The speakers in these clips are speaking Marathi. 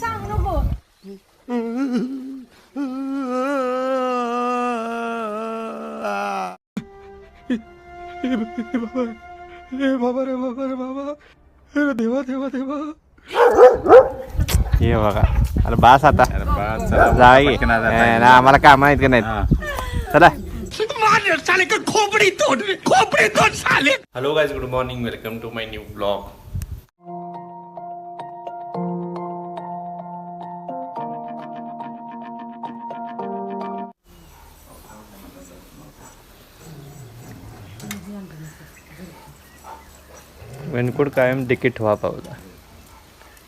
सांग नको हे बाबा रे बाबा रे बाबा अरे देवा देवा देवा हे बघा अरे बास आता अरे बस चला जाई पटकन आता जाई. ना आम्हाला काम आहेत का नाहीत हा. चला hello guys good morning welcome to my new blog raincoat कायम डिकीट व्हा पावला.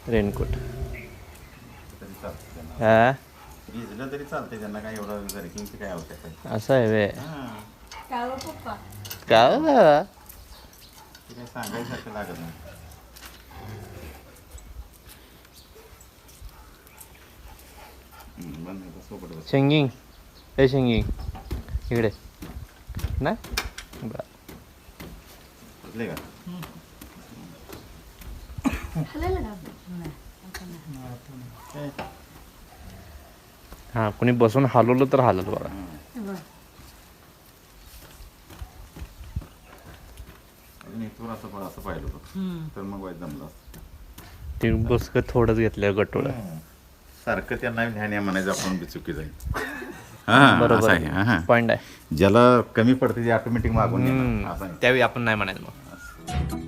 रेनकोट. हा? भिजलं तरी चालतंय त्यांना काय एवढं जर्किंगची काय आवश्यकता आहे असं आहे वे हा. काय हो पप्पा. का बाबा? ते काय सांगायसारखं लागत नाही. हम्म, बंद आहे, बस, सोबत बस. शेंगिंग. ए शेंगिंग. इकडे. नाही बरं. का? हां कोणी बसून हलवलं तर हलल बघा. तर मग. ते बसक थोडंच घेतलं गटोळं. सारखं त्यांना ध्यान आहे म्हणायचं आपण बी चुकी जाईल. हा बरोबर. असं आहे. पॉईंट आहे. ज्याला कमी पडते ते ऑटोमॅटिक मागून. त्यावेळी आपण नाही म्हणायचं मग.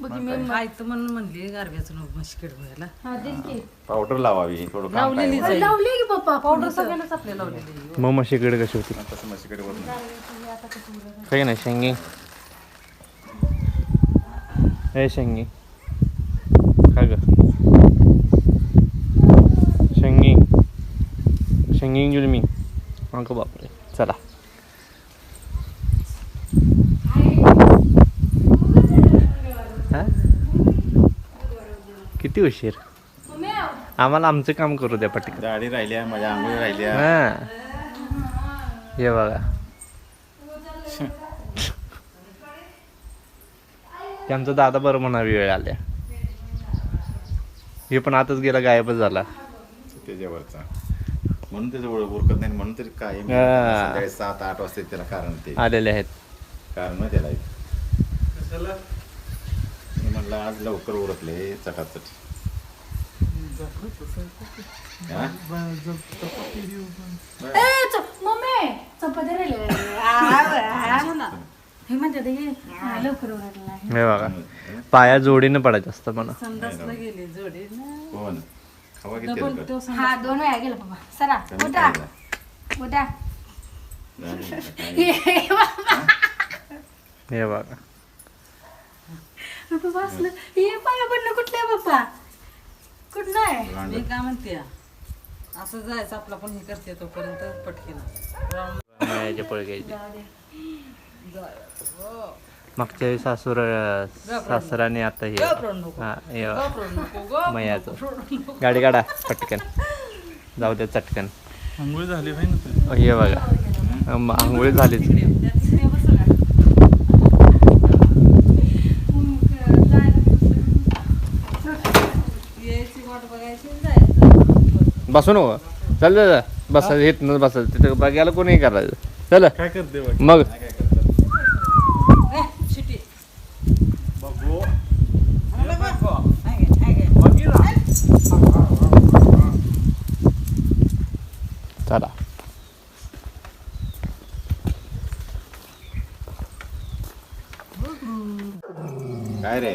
बघ मी काय तर म्हणून म्हणली गारब्याचं नको मशिकेड व्हायला. हा तेच की. पावडर लावावी थोडं काम लावलेली काय? जाईल. लावली की पप्पा पावडर सगळ्यांनाच आपल्या लावलेली मग म्हशीकडे कशी होती? होतं. तसं म्हशीकडे होत नाही. काही नाही शेंगिंग ए शेंगी. काय ग. शेंगिंग शेंगिंग गेली मी. अगं बापरे. चला. किती उशीर? आम्हाला आमचं काम करू द्या पटकन. दाढी राहिल्या माझ्या आंघोळी राहिल्या. हा. हे बघा. ते आमचा दादा बरं म्हणा वेळ आल्या. हे पण आताच गेला गायबच झाला. त्याच्यावरचा. म्हणून त्याचं ओळख उरकत नाही म्हणून तरी काय हा. संध्याकाळी सात आठ वाजता त्याला कारण ते. आलेले आहेत. कारण त्याला. मी म्हणलं आज लवकर उरकले चटाचट? ए च- मम्मी चपाती राहिले आ, आ, हे म्हणते ते हा, लवकर आहे. हे बघा पाया जोडीनं पडायचं असतं म्हणा संडासला गेली जोडी ना कोण खावा किती डबल तेलकट? तो हा दोन वेळा गेला पप्पा सरा उठा. उठा. ये बाबा. हे बघा पप्पा असलं हे पाया पडलं कुठलं आहे पप्पा कुठलं आहे रांडं. मी काय म्हणते असं जायचं आपला पण हे करते तोपर्यंत पटकीला मागच्या वेळी सासूर सासराने आता हे. हा हे. मयाचं. गाडी काढा पटकन. जाऊ द्या चटकन. आंघोळ झाली पाहिजे ना हे बघा आंघोळी झालीच त्या तिसऱ्या बसू का? यायची वाट बघायची आणि जायचं बसू नको. चल जा बस येत न बस तिथे बघायला कोणी करायचं? चल. काय करते बघ मग. ए, शिटी. बघू. आलं बघ. हाय गे, हाय गे. चला. काय रे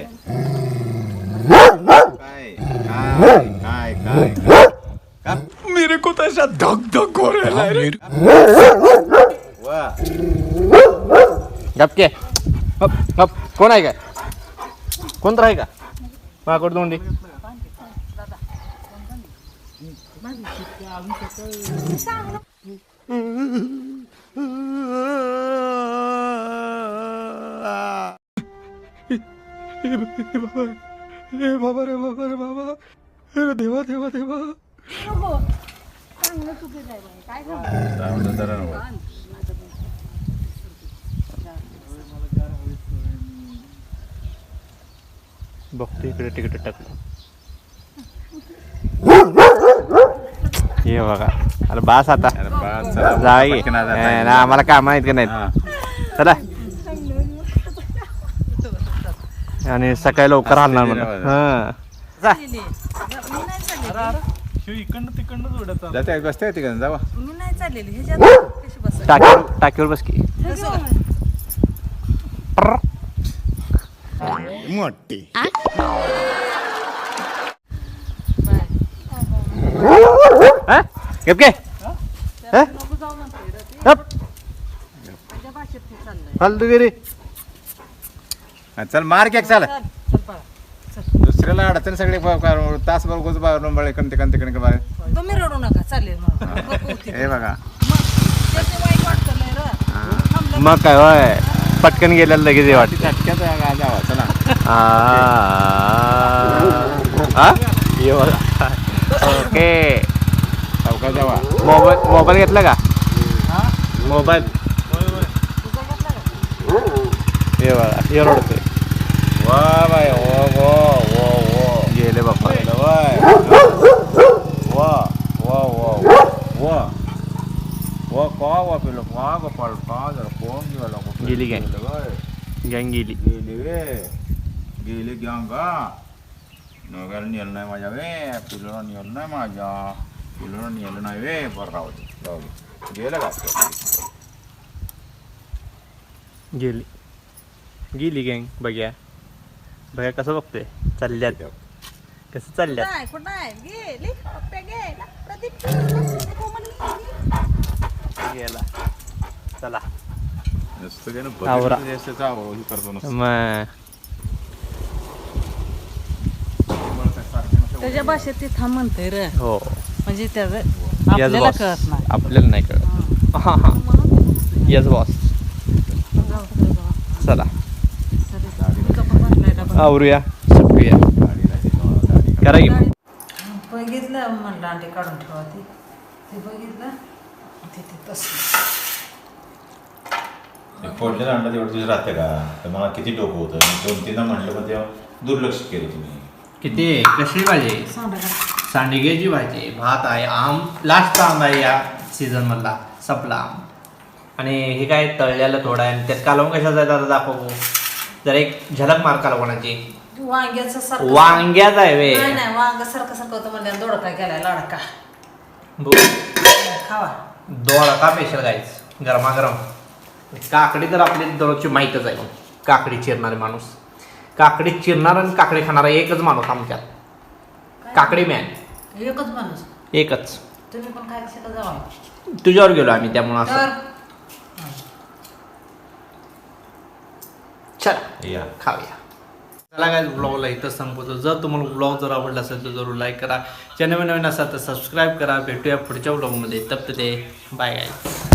काय काय काय काय काय मेरे को तो ऐसा धक धक हो रहा है वा गपके हप हप कोण आहे का कोण तर आहे का माकड तोंडी हे बाबा रे बाबा रे बाबा अरे देवा देवा देवा बघतो इकडे तिकडे टाकलं. हे बघा. अरे बास आता. ना आम्हाला काम इतकं नाही चला. आणि सकाळी लवकर हलणार म्हणून हा. शिव इकडनं तिकडनं जोडत जाते बसते तिकडे जावा. मी नाही चाललेली ह्याच्यात कशी बस टाकीवर टाकीवर बस की. मोठी. हा? गप काय हा? गप. हल तू गेली हा, चल मार घ्या चल. चल चल पळा. दुसऱ्याला अडचण सगळे तासभर गोज बाहेरून बळे इकडे तिकडे तिकडे बाहेर. तुम्ही रडू नका चालेल मग. हे. बघा मग त्याचं वाईट वाटतं लय रं. थांबलं मग काय होय. पटकन गेल्याला लगेच हे वाटतं झटक्यात जावा चला. हा? ओके. चौका जावा. मोबाईल मोबाईल घेतला का? मोबाईल. हे बघा हे रडतोय. वा बाय ओ वो वो वो गेले बाप्पा गेलं बाय वा वा वा वा वा का वा पिलो का गोपाळ का जरा कोण गेला गोपाळ? गेली काय? गेलं बाय. गँग गेली गेली वे गेली गंगा नगाला नेलं नाही माझ्या वे पिलोला नेलं नाही माझ्या पिलोला नेलं नाही वे बरं राहू दे राहू दे गेलं का गेली गेली गँग बघ्या बघ्या कसं बघतोय चालल्यात कसं चालल्यात नाही कुठं आहे गेली पप्प्या गेला प्रदीप गेला, कोमल गेली. गेला चला नुसतं त्यानं आवरा. त्याच्या भाषेत ते थांब म्हणते र. हो. म्हणजे त्याचं आपल्याला कळत नाही. आपल्याला नाही कळत. हा. हा यस बॉस. चला. आवरूया सुटूया करा की. बघितलं म्हणलं अंडे काढून ठेवा ती. ते बघितलं. ते ते तसं फोडलेलं अंडा तेवढं तुझं राहते का? तर मला किती डोकं होतं? मी दोन तीनदा म्हणलं पण तेव्हा दुर्लक्ष केलं तुम्ही. किती? कशी भाजी? सांगा सांडग्याची भाजी. भात आहे आम लास्ट आम आहे या सीझन मधला. संपला आम आणि हे काय तळलेलं थोडं आहे आणि त्यात कालवून कशाचं आहे दादा दाखव? जरा एक झलक मार कालवणाची. वांग्याचं सारखं. वांग्याच आहे वे. नाही नाही वांग सारखं सारखं होतं म्हणजे दोडका केलाय लाडका. खावा. दोडका पेशल गायच गरमागरम. काकडी तर आपली दररोजची माहीतच आहे काकडी चिरणारे माणूस. काकडी चिरणार आणि काकडी खाणारा एकच माणूस आमच्यात. काकडी मॅन एकच माणूस? एकच. तुम्ही पण काय शिकत जावा? तुझ्यावर गेलो आम्ही त्यामुळं असं. चला या. खाऊया. चला काय ब्लॉगला इथं संपवतो. जर तुम्हाला ब्लॉग जर आवडला असेल तर जरूर लाईक करा. चॅनल नवीन असाल तर सबस्क्राईब करा. भेटूया पुढच्या ब्लॉगमध्ये तप ते. बाय गाय